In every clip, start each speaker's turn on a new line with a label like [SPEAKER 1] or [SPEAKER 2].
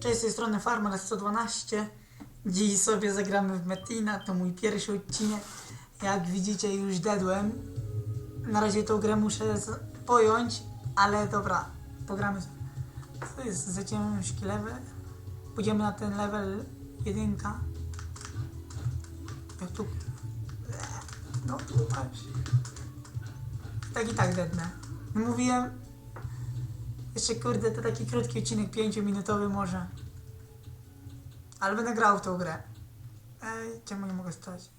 [SPEAKER 1] Cześć, z tej strony Farmer 112. Dziś sobie zagramy w Metina, to mój pierwszy odcinek. Jak widzicie już dedłem. Na razie tą grę muszę pojąć, ale dobra, pogramy. Co jest? Zaczniemy już level. Pójdziemy na ten level jedynka. Jak tu... No tu. Tak i tak dednę. Mówiłem, jeszcze kurde, to taki krótki odcinek, 5-minutowy może. Ale będę grał w tą grę. Ej, czemu nie mogę stać?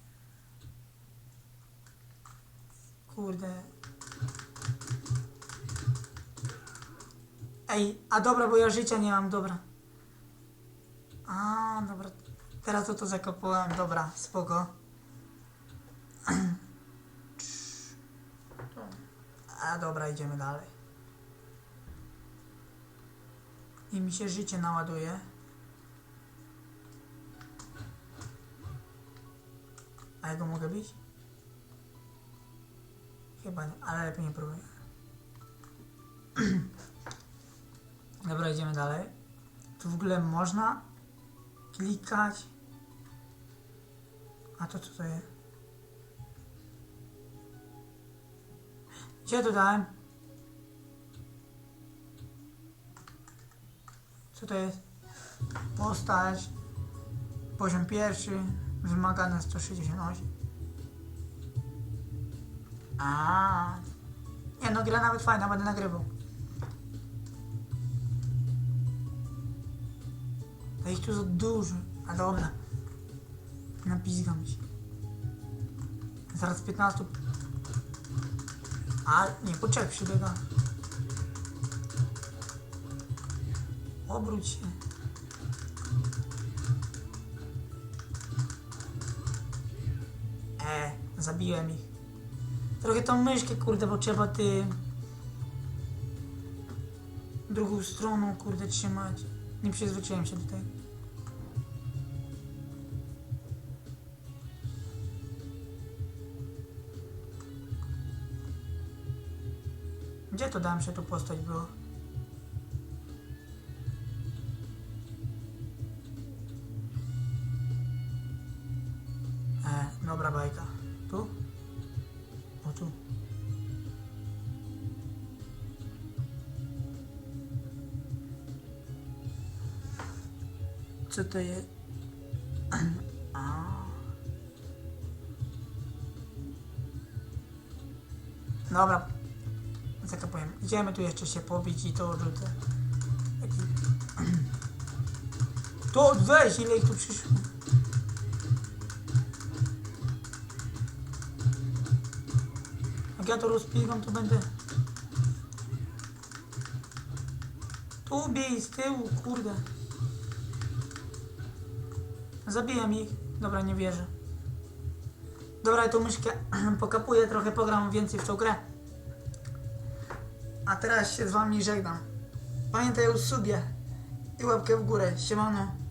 [SPEAKER 1] Kurde. Ej, a dobra, bo ja życia nie mam, dobra. A, dobra. Teraz to to zakopałem, dobra, spoko. A dobra, idziemy dalej. I mi się życie naładuje. A ja go mogę bić? Chyba nie, ale lepiej nie próbuję. Dobra, idziemy dalej. Tu w ogóle można klikać. A to co to jest? Gdzie to dałem? Co to jest? Postać. Poziom pierwszy. Wymagane 168. A. Nie no, gra nawet fajna, będę nagrywał. Ich tu za dużo. A dobra. Napizgam się. Zaraz 15. A, nie, poczekaj, przybiega. Obróć się. E, zabiłem ich. Trochę tą myszkę, kurde, bo trzeba ty... Drugą stroną, kurde, trzymać. Nie przyzwyczaiłem się do tego. Gdzie to dałem się tu postać było? Dobra bajka. Tu? O tu. Co to jest? Dobra. Tak to powiem. Idziemy tu jeszcze się pobić i to rzucę. Taki... To weź, ile ich tu przyszło. Jak ja to rozpigam, to będę... Tu bij z tyłu, kurde. Zabijam ich. Dobra, nie wierzę. Dobra, ja tą myszkę pokapuję, trochę pogram więcej w tą grę. A teraz się z wami żegnam. Pamiętaj o subie i łapkę w górę. Siemano.